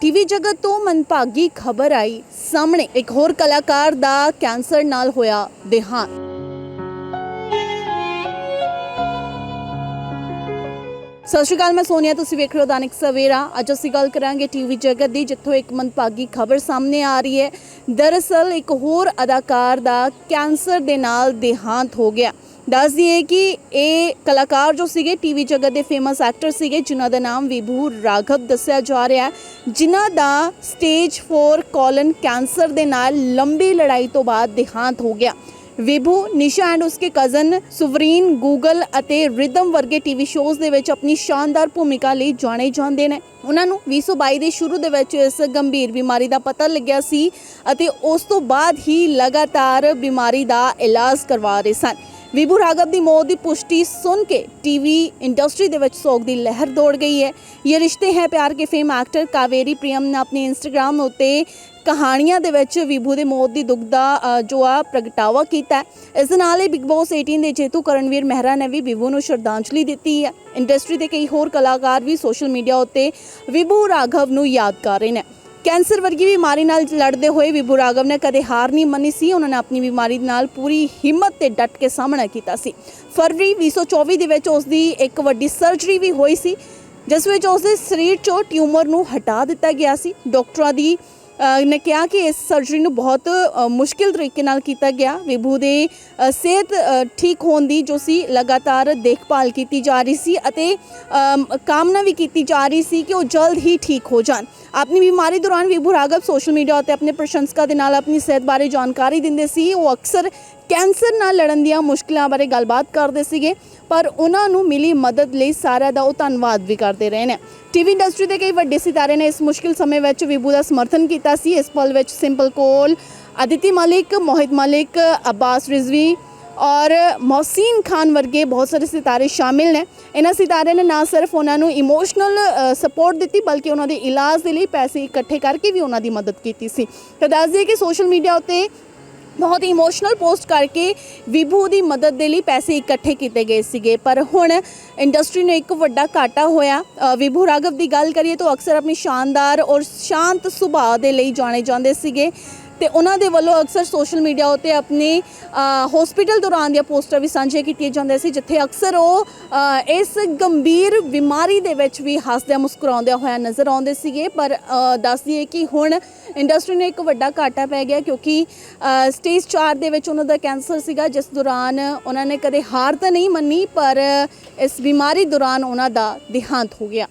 TV ਜਗਤ ਤੋਂ ਮਨਭਾਗੀ ਖਬਰ ਆਈ ਸਾਹਮਣੇ। ਇੱਕ ਹੋਰ ਕਲਾਕਾਰ ਦਾ ਕੈਂਸਰ ਨਾਲ ਹੋਇਆ ਦੇਹਾਂਤ। ਸਤਿ ਸ਼੍ਰੀ ਅਕਾਲ, ਮੈਂ ਸੋਨੀਆ, ਤੁਸੀਂ ਵੇਖ ਰਹੇ ਹੋ ਦਾਨਿਕ ਸਵੇਰਾ। ਅੱਜ ਅਸੀਂ ਗੱਲ ਕਰਾਂਗੇ ਟੀਵੀ ਜਗਤ ਦੀ, ਜਿੱਥੋਂ ਇੱਕ ਮਨਭਾਗੀ ਖਬਰ ਸਾਹਮਣੇ ਆ ਰਹੀ ਹੈ। ਦਰਅਸਲ ਇੱਕ ਹੋਰ ਅਦਾਕਾਰ ਦਾ ਕੈਂਸਰ ਦੇ ਨਾਲ ਦੇਹਾਂਤ ਹੋ ਗਿਆ। ਦੱਸ ਦਈਏ ਕਿ ਇਹ ਕਲਾਕਾਰ ਜੋ ਸੀਗੇ, ਟੀਵੀ ਜਗਤ ਦੇ ਫੇਮਸ ਐਕਟਰ ਸੀਗੇ, ਜਿਨ੍ਹਾਂ ਦਾ ਨਾਮ ਵਿਭੂ ਰਾਘਵ ਦੱਸਿਆ ਜਾ ਰਿਹਾ ਹੈ, ਜਿਨ੍ਹਾਂ ਦਾ ਸਟੇਜ 4 ਕੋਲਨ ਕੈਂਸਰ ਦੇ ਨਾਲ ਲੰਬੀ ਲੜਾਈ ਤੋਂ ਬਾਅਦ ਦੇਹਾਂਤ ਹੋ ਗਿਆ। ਵਿਭੂ, ਨਿਸ਼ਾ ਐਂਡ ਉਸਕੇ ਕਜ਼ਨ ਸੁਵਰੀਨ, ਗੂਗਲ ਅਤੇ ਰਿਦਮ ਵਰਗੇ ਟੀਵੀ ਸ਼ੋਜ਼ ਦੇ ਵਿੱਚ ਆਪਣੀ ਸ਼ਾਨਦਾਰ ਭੂਮਿਕਾ ਲਈ ਜਾਣੇ ਜਾਂਦੇ ਨੇ। ਉਹਨਾਂ ਨੂੰ 2022 ਦੇ ਸ਼ੁਰੂ ਦੇ ਵਿੱਚ ਇਸ ਗੰਭੀਰ ਬਿਮਾਰੀ ਦਾ ਪਤਾ ਲੱਗਿਆ ਸੀ ਅਤੇ ਉਸ ਤੋਂ ਬਾਅਦ ਹੀ ਲਗਾਤਾਰ ਬਿਮਾਰੀ ਦਾ ਇਲਾਜ ਕਰਵਾ ਰਹੇ ਸਨ। ਵਿਭੂ ਰਾਘਵ ਦੀ ਮੌਤ ਦੀ ਪੁਸ਼ਟੀ ਸੁਣ ਕੇ ਟੀਵੀ ਇੰਡਸਟਰੀ ਦੇ ਵਿੱਚ ਸੋਗ ਦੀ ਲਹਿਰ ਦੌੜ ਗਈ ਹੈ। ਇਹ ਰਿਸ਼ਤੇ ਹੈ ਪਿਆਰ ਕੇ ਫੇਮ ਐਕਟਰ ਕਾਵੇਰੀ ਪ੍ਰੀਅਮ ਨੇ ਆਪਣੇ ਇੰਸਟਾਗ੍ਰam ਉੱਤੇ ਕਹਾਣੀਆਂ ਦੇ ਵਿੱਚ ਵਿਭੂ ਦੇ ਮੌਤ ਦੀ ਦੁੱਖ ਦਾ ਜੋ ਆ ਪ੍ਰਗਟਾਵਾ ਕੀਤਾ ਇਸ ਦੇ ਨਾਲ ਹੀ ਬਿਗ ਬੌਸ 18 ਦੇ ਜੇਤੂ ਕਰਨਵੀਰ ਮਹਿਰਾ ਨੇ ਵੀ ਵਿਭੂ ਨੂੰ ਸ਼ਰਧਾਂਜਲੀ ਦਿੱਤੀ ਹੈ। ਇੰਡਸਟਰੀ ਦੇ ਕਈ ਹੋਰ ਕਲਾਕਾਰ ਵੀ ਸੋਸ਼ਲ ਮੀਡੀਆ ਉੱਤੇ ਵਿਭੂ ਰਾਘਵ ਨੂੰ ਯਾਦ ਕਰ ਰਹੇ ਨੇ। ਕੈਂਸਰ ਵਰਗੀ ਬਿਮਾਰੀ ਨਾਲ ਲੜਦੇ ਹੋਏ ਵਿਭੂ ਰਾਘਵ ਨੇ ਕਦੇ ਹਾਰ ਨਹੀਂ ਮੰਨੀ ਸੀ। ਉਹਨਾਂ ਨੇ ਆਪਣੀ ਬਿਮਾਰੀ ਨਾਲ ਪੂਰੀ ਹਿੰਮਤ ਤੇ ਡਟ ਕੇ ਸਾਹਮਣਾ ਕੀਤਾ ਸੀ। ਫਰਵਰੀ 2024 ਦੇ ਵਿੱਚ ਉਸ ਦੀ ਇੱਕ ਵੱਡੀ ਸਰਜਰੀ ਵੀ ਹੋਈ ਸੀ, ਜਿਸ ਵਿੱਚ ਉਸ ਦੇ ਸਰੀਰ 'ਚੋਂ ਟਿਊਮਰ ਨੂੰ ਹਟਾ ਦਿੱਤਾ ਗਿਆ ਸੀ। ਡਾਕਟਰਾਂ ਦੀ ਨੇ ਕਿਹਾ ਕਿ ਇਸ ਸਰਜਰੀ ਨੂੰ ਬਹੁਤ ਮੁਸ਼ਕਿਲ ਤਰੀਕੇ ਨਾਲ ਕੀਤਾ ਗਿਆ। ਵਿਭੂ ਦੇ ਸਿਹਤ ਠੀਕ ਹੋਣ ਦੀ ਜੋ ਸੀ ਲਗਾਤਾਰ ਦੇਖਭਾਲ ਕੀਤੀ ਜਾ ਰਹੀ ਸੀ ਅਤੇ ਕਾਮਨਾ ਵੀ ਕੀਤੀ ਜਾ ਰਹੀ ਸੀ ਕਿ ਉਹ ਜਲਦ ਹੀ ਠੀਕ ਹੋ ਜਾਣ। ਆਪਣੀ ਬਿਮਾਰੀ ਦੌਰਾਨ ਵਿਭੂ ਰਾਘਵ ਸੋਸ਼ਲ ਮੀਡੀਆ ਉੱਤੇ ਆਪਣੇ ਪ੍ਰਸ਼ੰਸਕਾਂ ਦੇ ਨਾਲ ਆਪਣੀ ਸਿਹਤ ਬਾਰੇ ਜਾਣਕਾਰੀ ਦਿੰਦੇ ਸੀ। ਉਹ ਅਕਸਰ ਕੈਂਸਰ ਨਾਲ ਲੜਨ ਦੀਆਂ ਮੁਸ਼ਕਲਾਂ ਬਾਰੇ ਗੱਲਬਾਤ ਕਰਦੇ ਸੀਗੇ, ਪਰ ਉਹਨਾਂ ਨੂੰ ਮਿਲੀ ਮਦਦ ਲਈ ਸਾਰਿਆਂ ਦਾ ਉਹ ਧੰਨਵਾਦ ਵੀ ਕਰਦੇ ਰਹੇ ਨੇ। ਟੀਵੀ ਇੰਡਸਟਰੀ ਦੇ ਕਈ ਵੱਡੇ ਸਿਤਾਰੇ ਨੇ ਇਸ ਮੁਸ਼ਕਿਲ ਸਮੇਂ ਵਿੱਚ ਵਿਭੂ ਦਾ ਸਮਰਥਨ ਕੀਤਾ ਸੀ। ਇਸ ਪਲ ਵਿੱਚ ਸਿੰਪਲ ਕੋਲ ਅਦਿਤੀ ਮਲਿਕ ਮੋਹਿਤ ਮਲਿਕ ਅਬਾਸ ਰਿਜ਼ਵੀ ਔਰ ਮੌਸੀਨ ਖਾਨ ਵਰਗੇ ਬਹੁਤ ਸਾਰੇ ਸਿਤਾਰੇ ਸ਼ਾਮਿਲ ਨੇ। ਇਹਨਾਂ ਸਿਤਾਰਿਆਂ ਨੇ ਨਾ ਸਿਰਫ ਉਹਨਾਂ ਨੂੰ ਇਮੋਸ਼ਨਲ ਸਪੋਰਟ ਦਿੱਤੀ, ਬਲਕਿ ਉਹਨਾਂ ਦੇ ਇਲਾਜ ਦੇ ਲਈ ਪੈਸੇ ਇਕੱਠੇ ਕਰਕੇ ਵੀ ਉਹਨਾਂ ਦੀ ਮਦਦ ਕੀਤੀ ਸੀ। ਤਾਂ ਦੱਸ ਦਈਏ ਕਿ ਸੋਸ਼ਲ ਮੀਡੀਆ ਉੱਤੇ ਬਹੁਤ ਹੀ ਇਮੋਸ਼ਨਲ ਪੋਸਟ ਕਰਕੇ ਵਿਭੂ ਦੀ ਮਦਦ ਦੇ ਲਈ ਪੈਸੇ ਇਕੱਠੇ ਕੀਤੇ ਗਏ ਸੀਗੇ। ਪਰ ਹੁਣ ਇੰਡਸਟਰੀ ਨੂੰ ਇੱਕ ਵੱਡਾ ਘਾਟਾ ਹੋਇਆ। ਵਿਭੂ ਰਾਘਵ ਦੀ ਗੱਲ ਕਰੀਏ ਤਾਂ ਅਕਸਰ ਆਪਣੀ ਸ਼ਾਨਦਾਰ ਔਰ ਸ਼ਾਂਤ ਸੁਭਾਅ ਦੇ ਲਈ ਜਾਣੇ ਜਾਂਦੇ ਸੀਗੇ। ਤੇ ਉਹਨਾਂ ਦੇ ਵੱਲੋਂ ਅਕਸਰ ਸੋਸ਼ਲ ਮੀਡੀਆ ਉੱਤੇ ਆਪਣੇ ਹਸਪੀਟਲ ਦੌਰਾਨ ਦੀਆਂ ਪੋਸਟਰ ਵੀ ਸਾਂਝੇ ਕੀਤੀਆਂ ਜਾਂਦੇ ਸੀ ਜਿੱਥੇ ਅਕਸਰ ਉਹ ਇਸ ਗੰਭੀਰ ਬਿਮਾਰੀ ਦੇ ਵਿੱਚ ਵੀ ਹੱਸਦਿਆਂ ਮੁਸਕਰਾਉਂਦਿਆਂ ਹੋਇਆ ਨਜ਼ਰ ਆਉਂਦੇ ਸੀਗੇ। ਪਰ ਅ, ਦੱਸ ਦਈਏ ਕਿ ਹੁਣ ਇੰਡਸਟਰੀ ਨੂੰ ਇੱਕ ਵੱਡਾ ਘਾਟਾ ਪੈ ਗਿਆ ਕਿਉਂਕਿ ਸਟੇਜ 4 ਦੇ ਵਿੱਚ ਉਹਨਾਂ ਦਾ ਕੈਂਸਰ ਸੀਗਾ ਜਿਸ ਦੌਰਾਨ ਉਹਨਾਂ ਨੇ ਕਦੇ ਹਾਰ ਤਾਂ ਨਹੀਂ ਮੰਨੀ ਪਰ ਇਸ ਬਿਮਾਰੀ ਦੌਰਾਨ ਉਹਨਾਂ ਦਾ ਦੇਹਾਂਤ ਹੋ ਗਿਆ।